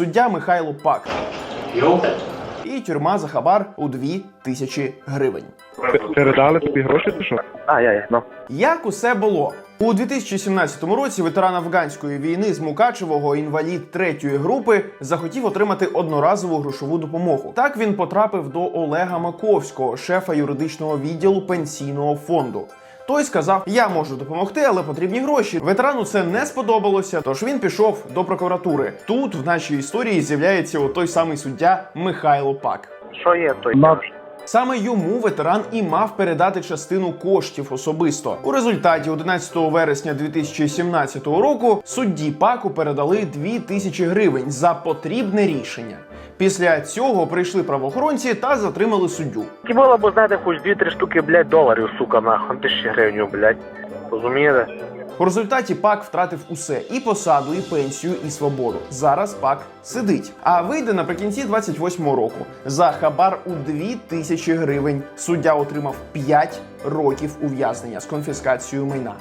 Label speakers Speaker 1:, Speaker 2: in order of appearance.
Speaker 1: суддя Михайло Пак. І тюрма за хабар у 2 тисячі гривень.
Speaker 2: Передали тобі гроші, чи що?
Speaker 3: А, я, я, ну.
Speaker 1: Як усе було? У 2017 році ветеран афганської війни з Мукачевого, інвалід третьої групи, захотів отримати одноразову грошову допомогу. Так він потрапив до Олега Маковського, шефа юридичного відділу пенсійного фонду. Той сказав: Я можу допомогти, але потрібні гроші. Ветерану це не сподобалося, тож він пішов до прокуратури. Тут в нашій історії з'являється той самий суддя Михайло Пак.
Speaker 3: Що є той?
Speaker 1: Саме йому ветеран і мав передати частину коштів особисто. У результаті 11 вересня 2017 року судді паку передали 2 тисячі гривень за потрібне рішення. Після цього прийшли правоохоронці та затримали суддю.
Speaker 3: Ті було б, знаєте, хоч 2-3 штуки, блядь, доларів, сука, нахуй, тисячі гривень, блядь. Розумієте?
Speaker 1: У результаті пак втратив усе: і посаду, і пенсію, і свободу. Зараз пак сидить. А вийде наприкінці 28-го року. За хабар у 2 тисячі гривень суддя отримав 5 років ув'язнення з конфіскацією майна.